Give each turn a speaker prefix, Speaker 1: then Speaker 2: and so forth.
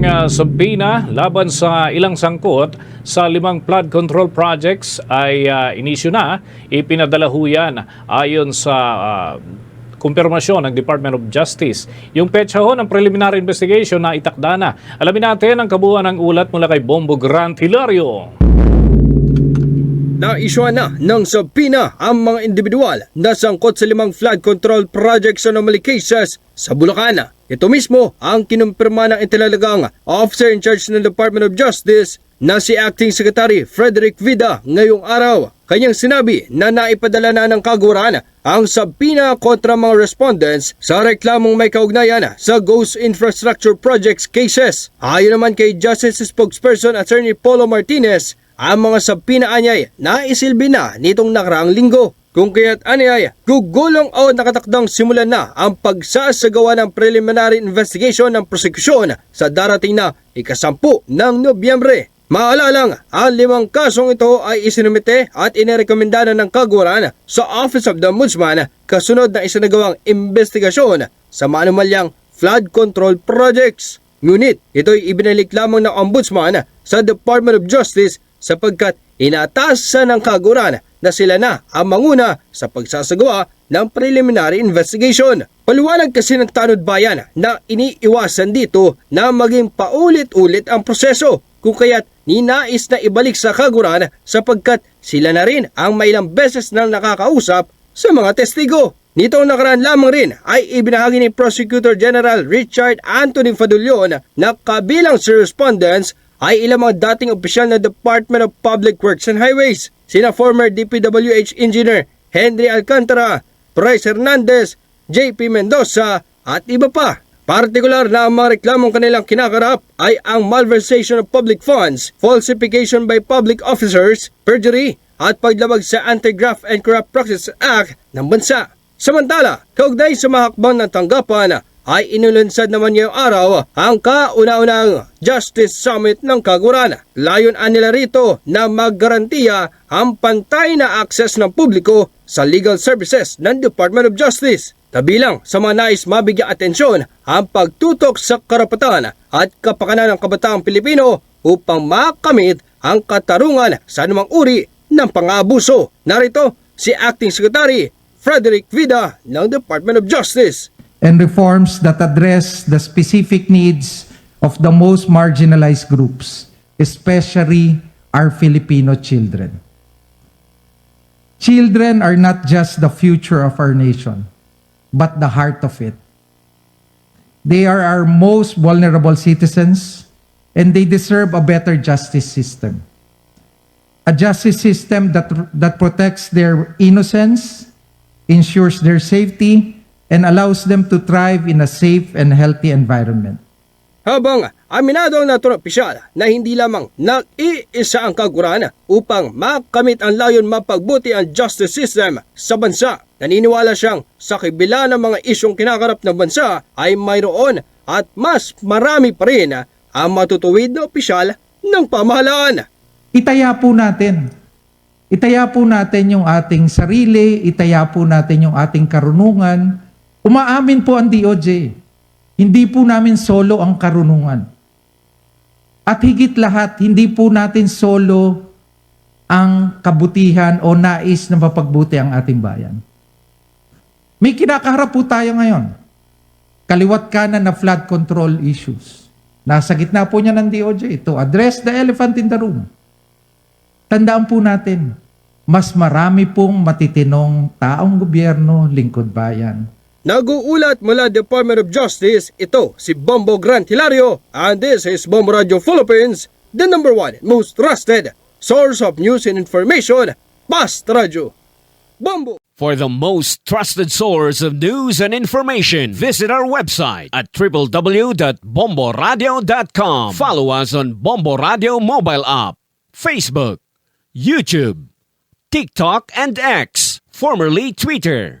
Speaker 1: mga sabina laban sa ilang sangkot sa limang flood control projects ay ah, inisyu na. Ipinadala ho ayon sa ah, kumpirmasyon ng Department of Justice. Yung petsa ho ng preliminary investigation na itakda na. Alamin natin ang kabuuan ng ulat mula kay Bombo Grant Hilario.
Speaker 2: Naisyuhan na ng sabina ang mga individual na sangkot sa limang flood control projects anomaly cases sa Bulacan. Ito mismo ang kinumpirma ng inilalagang officer in charge ng Department of Justice na si Acting Secretary Frederick Vida ngayong araw. Kanyang sinabi na naipadala na ng kaguran ang sabina kontra mga respondents sa reklamong may kaugnayan sa Ghost Infrastructure Projects cases. Ayon naman kay Justice Spokesperson Attorney Polo Martinez, ang mga sabina anyay na isilbi na nitong nakaraang linggo. Kung kaya't anyay, gugulong o nakatakdang simulan na ang pagsasagawa ng preliminary investigation ng prosekusyon sa darating na ikasampu ng Nobyembre. Maalalang, ang limang kasong ito ay isinumite at inirekomenda na ng kaguran sa Office of the Ombudsman kasunod na isinagawang investigasyon sa maanumalyang flood control projects. Ngunit ito'y ibinalik lamang ng Ombudsman sa Department of Justice sapagkat inatasan ng kaguran na sila na ang manguna sa pagsasagawa ng preliminary investigation. Paliwanag kasi ng Tanod Bayan na iniiwasan dito na maging paulit-ulit ang proseso kung kaya't ninais na ibalik sa kaguran sapagkat sila na rin ang may ilang beses na nakakausap sa mga testigo. Nitong nakaraan lamang rin ay ibinahagi ni Prosecutor General Richard Anthony Fadulion na kabilang sa respondents ay ilang mga dating opisyal ng Department of Public Works and Highways, sina former DPWH Engineer Henry Alcantara, Bryce Hernandez, JP Mendoza at iba pa. Partikular na ang mga reklamong kanilang kinakarap ay ang malversation of public funds, falsification by public officers, perjury, at paglabag sa Anti-Graft and Corrupt Practices Act ng bansa. Samantala, kaugnay sa mahakbang ng tanggapan ay inulunsad naman ngayong araw ang kauna-unang Justice Summit ng Kaguran. Layon nila rito na maggarantiya ang pantay na akses ng publiko sa legal services ng Department of Justice. Kabilang sa mga nais mabigyang atensyon ang pagtutok sa karapatan at kapakanan ng kabataang Pilipino upang makamit ang katarungan sa anumang uri ng pang-abuso. Narito si Acting Secretary Frederick Vida ng Department of Justice.
Speaker 3: And reforms that address the specific needs of the most marginalized groups, especially our Filipino children. Children are not just the future of our nation, but the heart of it. They are our most vulnerable citizens, and they deserve a better justice system. A justice system that, that protects their innocence, ensures their safety, and allows them to thrive in a safe and healthy environment.
Speaker 2: Habang aminado ang naturang opisyal na hindi lamang nag-iisa ang kagurana upang makamit ang layon mapagbuti ang justice system sa bansa. Naniniwala siyang sa kabila ng mga isyong kinakarap ng bansa ay mayroon at mas marami pa rin ang matutuwid na opisyal ng pamahalaan.
Speaker 3: Itaya po natin. Itaya po natin yung ating sarili, itaya po natin yung ating karunungan. Umaamin po ang DOJ. Hindi po namin solo ang karunungan. At higit lahat, hindi po natin solo ang kabutihan o nais na mapagbuti ang ating bayan. May kinakaharap po tayo ngayon. Kaliwat kanan na flood control issues. Nasa gitna po niya ng DOJ to address the elephant in the room. Tandaan po natin, mas marami pong matitinong taong gobyerno, lingkod bayan.
Speaker 2: Nag-uulat mula Department of Justice, ito si Bombo Grant Hilario and this is Bombo Radio Philippines, the number one most trusted source of news and information, Basta Radio. Bombo!
Speaker 4: For the most trusted source of news and information, visit our website at www.bomboradio.com. Follow us on Bombo Radio mobile app, Facebook, YouTube, TikTok, and X, formerly Twitter.